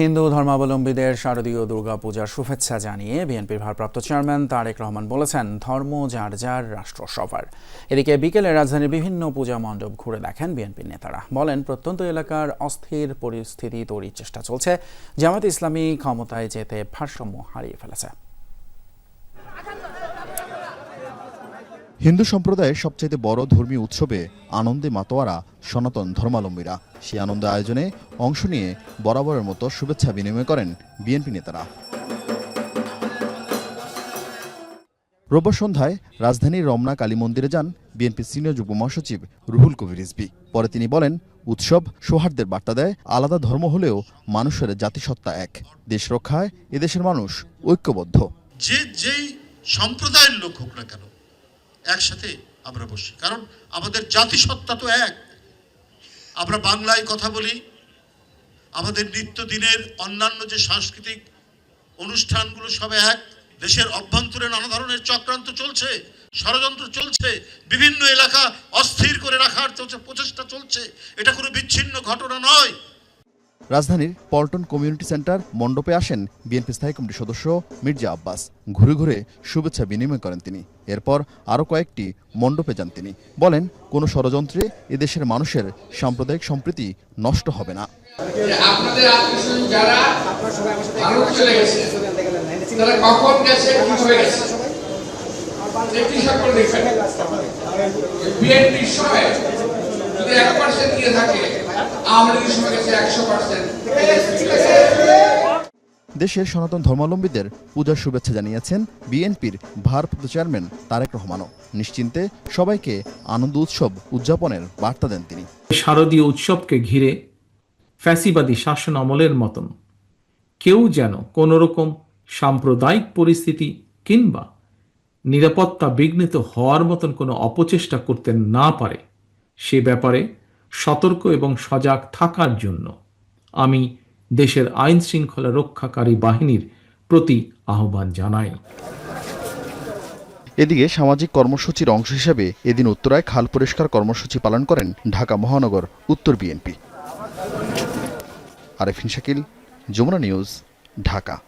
হিন্দু ধর্মাবলম্বীদের শারদীয় দুর্গাপূজার শুভেচ্ছা জানিয়ে বিএনপির ভারপ্রাপ্ত চেয়ারম্যান তারেক রহমান বলেছেন, ধর্ম যার যার, রাষ্ট্র সবার। এদিকে বিকেলে রাজধানীর বিভিন্ন পূজা মণ্ডপ ঘুরে দেখেন বিএনপির নেতারা। বলেন, প্রত্যন্ত এলাকার অস্থির পরিস্থিতি তৈরির চেষ্টা চলছে। জামাত ইসলামী ক্ষমতায় যেতে ভারসাম্য হারিয়ে ফেলেছে। হিন্দু সম্প্রদায়ের সবচাইতে বড় ধর্মীয় উৎসবে আনন্দে মাতোয়ারা, সনাতন ধর্মাবলম্বীরা। সেই আনন্দ আয়োজনে অংশ নিয়ে বরাবরের মতো শুভেচ্ছা বিনিময় করেন বিএনপি নেতারা। রোববার সন্ধ্যায় রাজধানীর রমনা কালী মন্দিরে যান বিএনপি সিনিয়র যুগ্ম মহাসচিব রুহুল কবির রিজভী। পরে তিনি বলেন, উৎসব সৌহার্দ্যের বার্তা দেয়, আলাদা ধর্ম হলেও মানুষের জাতিসত্তা এক। দেশ রক্ষায় এদেশের মানুষ ঐক্যবদ্ধ। যে যেই সম্প্রদায়ের লোক হোক না কেন একসাথে আমরা বসি। কারণ আমাদের জাতিসত্তা তো এক। আমরা বাংলায় কথা বলি, আমাদের নিত্যদিনের অন্যান্য যে সাংস্কৃতিক অনুষ্ঠানগুলো সব এক, দেশের অভ্যন্তরে নানা ধরনের চক্রান্ত চলছে, ষড়যন্ত্র চলছে, বিভিন্ন এলাকা অস্থির করে রাখার চলছে, প্রচেষ্টা চলছে। এটা কোনো বিচ্ছিন্ন ঘটনা নয়। রাজধানীর পল্টন কমিউনিটি সেন্টার মণ্ডপে আসেন বিএনপি স্থায়ী কমিটির সদস্য মির্জা আব্বাস। ঘুরে ঘুরে শুভেচ্ছা বিনিময় করেন তিনি। এরপর আরও কয়েকটি মণ্ডপে যান তিনি। বলেন, কোনো ষড়যন্ত্রে এদেশের মানুষের সাম্প্রদায়িক সম্প্রীতি নষ্ট হবে না। বিএনপির সময় যদি এক পার্সেন্ট দিয়ে থাকে আওয়ামী লীগের সময় গেছে একশো পার্সেন্ট দেশের সনাতন ধর্মাবলম্বীদের পূজার শুভেচ্ছা জানিয়েছেন বিএনপির ভারপ্রাপ্ত চেয়ারম্যান তারেক রহমানও। নিশ্চিন্তে সবাইকে আনন্দ উৎসব উদযাপনের বার্তা দেন তিনি। শারদীয় উৎসবকে ঘিরে ফ্যাসিবাদী শাসন আমলের মতন কেউ যেন কোনো রকম সাম্প্রদায়িক পরিস্থিতি কিংবা নিরাপত্তা বিঘ্নিত হওয়ার মতন কোনো অপচেষ্টা করতে না পারে সে ব্যাপারে সতর্ক এবং সজাগ থাকার জন্য আমি দেশের আইন শৃঙ্খলা রক্ষাকারী বাহিনীর প্রতি আহ্বান জানাই। এদিকে সামাজিক কর্মসূচির অংশ হিসেবে এদিন উত্তরায় খাল পরিষ্কার কর্মসূচি পালন করেন ঢাকা মহানগর, উত্তর বিএনপি। আরেফিন শাকিল, যমুনা নিউজ, ঢাকা।